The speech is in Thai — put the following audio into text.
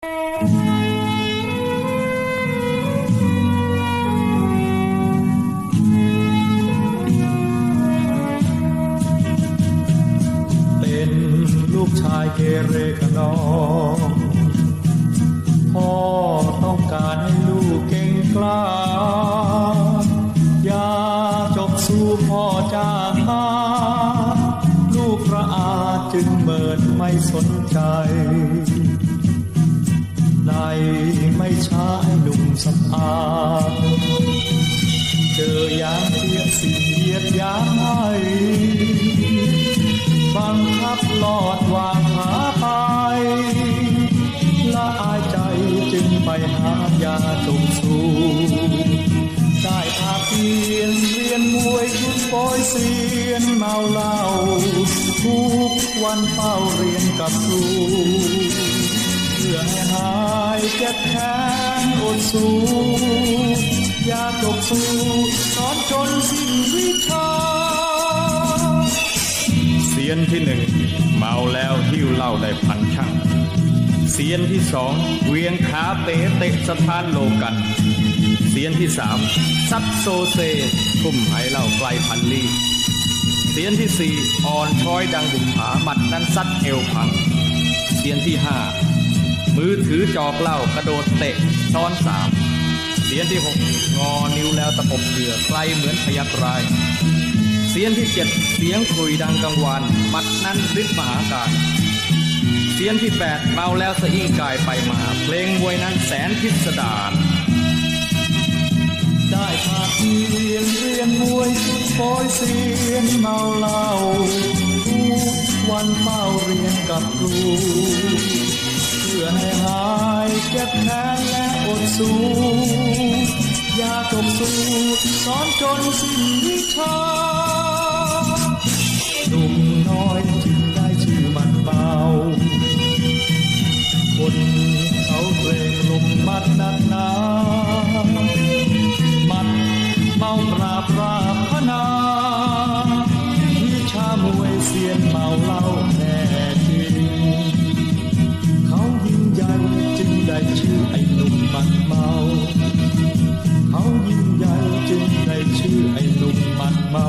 เป็นลูกชายเกเรขนองพ่อต้องการให้ลูกเก่งกล้า อย่าจบสู่พ่อจากหาลูกระอาจึงเมินไม่สนใจ ในไม่ช้าให้หนุ่มสำอาเจอยามเทียดสิ่งเหยียดยามให้บังคับลอดวางหาไปละอายใจจึงไปหายาจงสูได้พาเพียนเรียนมวยยุดปอยเสียนเมาเหล้าทุกวันเฝ้าเรียนกับครู พื่อให้หายเจ็บแค้นอดสู้อยาตกสู้สอนจนสิ้นวิชาเสียนที่หนึ่งเมาแล้วหิ้วเหล้าได้พันช่างเสียนที่สองเวียงขาเป๋เตะสะพานโลกันเสียนที่สามซัดโซเซทุ่มไหเหล้าไกลพันลี่เสียนที่สี่อ่อนช้อยดังบุกผาบัดนั้นซัดเอวพังเสียนที่ห้า มือถือจอกเหล้ากระโดดเตะซ้อนสามเสียนที่หกงอนิ้วแล้วตะปบเรือไกลเหมือนพยักราย เสียงที่เจ็ดเสียงคุยดังกังวานบัดนั้นฤทธิ์มหาการเสียงที่แปดเมาแล้วสะอิ่งกายไปมา เพลงมวยนั้นแสนพิสดารได้พาเพียนเรียนมวยสุดโอยเสียนเมาเหล้าทุกวันเฝ้าเรียนกับครููอยากบสู้สอนจนสิ้นวิชาหนุ่มน้อยจึงได้ชื่อมันเบา คนเขาเกรงลมมัดนักหนามันเมาปราบราพนาวิชามวยเสียนเมาเหล้า มันเมาเขายิ่งใหญ่จึงได้ชื่อไอ้หนุ่มมันเมา